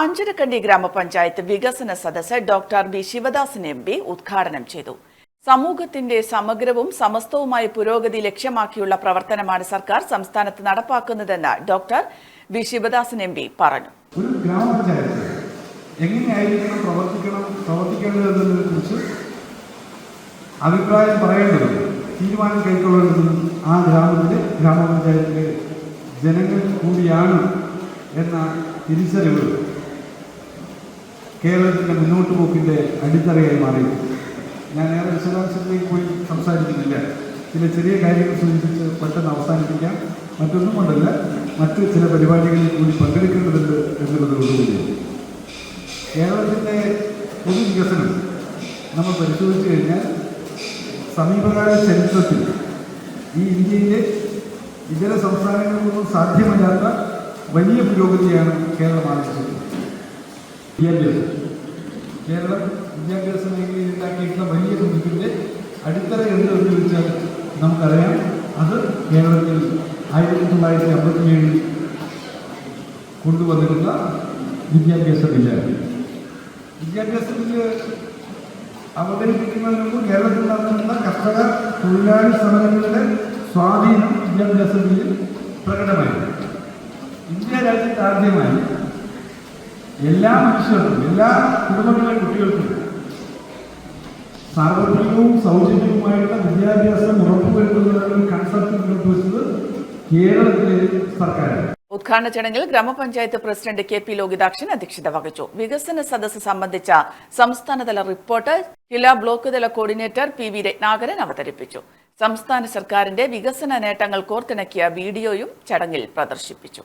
അഞ്ചരക്കണ്ടി ഗ്രാമപഞ്ചായത്ത് വികസന സദസ്സ് doctor B Sivadasan M P ഉദ്ഘാടനം ചെയ്തു. സമൂഹത്തിന്റെ സമഗ്രവും സമസ്തവുമായ പുരോഗതി ലക്ഷ്യമാക്കിയുള്ള പ്രവർത്തനമാണ് സർക്കാർ സംസ്ഥാനത്ത് നടപ്പാക്കുന്നതെന്ന് doctor B Sivadasan M P പറഞ്ഞു. ഒരു ഗ്രാമപഞ്ചായത്ത് എങ്ങനെയായിരിക്കണം പ്രവർത്തിക്കണം പ്രവർത്തിക്കേണ്ടതെന്നതിനെ കുറിച്ച് അഭിപ്രായം പറയേണ്ടതുണ്ട് തീരുമാനം കൈക്കൊള്ളേണ്ടതും ആ ഗ്രാമത്തിലെ ഗ്രാമപഞ്ചായത്തിലെ ജനങ്ങൾ കൂടിയാണ് എന്ന തിരിച്ചറിവ്. കേരളത്തിന്റെ മുന്നോട്ട് പോക്കിന്റെ അടിത്തറയായി മാറി. ഞാൻ ഏറെ വിശദാംശത്തിലേക്ക് പോയി സംസാരിക്കുന്നില്ല. ചില ചെറിയ കാര്യങ്ങൾ സൂചിപ്പിച്ച് പെട്ടെന്ന് അവസാനിപ്പിക്കാം. മറ്റൊന്നും കൊണ്ടല്ല മറ്റ് ചില പരിപാടികളിൽ കൂടി പങ്കെടുക്കേണ്ടതുണ്ട് എന്നുള്ളതോടുകൂടി കേരളത്തിന്റെ പൊതുവികസനം നമ്മൾ പരിശോധിച്ചു കഴിഞ്ഞാൽ സമീപകാല ചരിത്രത്തിൽ ഈ ഇന്ത്യയിലെ ഇതര സംസ്ഥാനങ്ങൾക്കൊന്നും സാധ്യമല്ലാത്ത വലിയ പുരോഗതിയാണ് കേരളം ആർജിച്ചത് വിദ്യാഭ്യാസം. കേരളം വിദ്യാഭ്യാസ മേഖലയിൽ ഉണ്ടാക്കിയിട്ടുള്ള വലിയ കുതിപ്പിന്റെ അടിത്തറ എന്ന് ചോദിച്ചാൽ നമുക്കറിയാം. അത് കേരളത്തിൽ ആയിരത്തി തൊള്ളായിരത്തി അമ്പത്തിയേഴിൽ കൊണ്ടുവന്നിരുന്ന വിദ്യാഭ്യാസ ബില്ലാണ് വിദ്യാഭ്യാസ ബില്ല് അവതരിപ്പിക്കുന്നതിന് മുമ്പ് കേരളത്തിൽ നടന്നിരുന്ന കർഷക തൊഴിലാളി സമരങ്ങളുടെ സ്വാധീനം വിദ്യാഭ്യാസ ബില്ലിൽ പ്രകടമായിരുന്നു. ഇന്ത്യ രാജ്യത്ത് ആദ്യമായി എല്ലാ മനുഷ്യർക്കും എല്ലാ കുടുംബങ്ങളിലെ കുട്ടികൾക്കും സാർവത്രികവും സൗജന്യവുമായിട്ടുള്ള വിദ്യാഭ്യാസം ഉറപ്പുവരുത്തുന്നതിനുള്ള കൺസെപ്റ്റ് മുന്നോട്ട് വെച്ചത് കേരളത്തിലെ സർക്കാരാണ്. ഉദ്ഘാടന ചടങ്ങിൽ ഗ്രാമപഞ്ചായത്ത് പ്രസിഡന്റ് കെ പി ലോകിതാക്ഷൻ അധ്യക്ഷത വഹിച്ചു. വികസന സദസ്സ് സംബന്ധിച്ച സംസ്ഥാനതല റിപ്പോർട്ട് ജില്ലാ ബ്ലോക്ക് തല കോർഡിനേറ്റർ പി വി രത്നാകരൻ അവതരിപ്പിച്ചു. സംസ്ഥാന സർക്കാരിന്റെ വികസന നേട്ടങ്ങൾ കോർത്തിണക്കിയ വീഡിയോയും ചടങ്ങിൽ പ്രദർശിപ്പിച്ചു.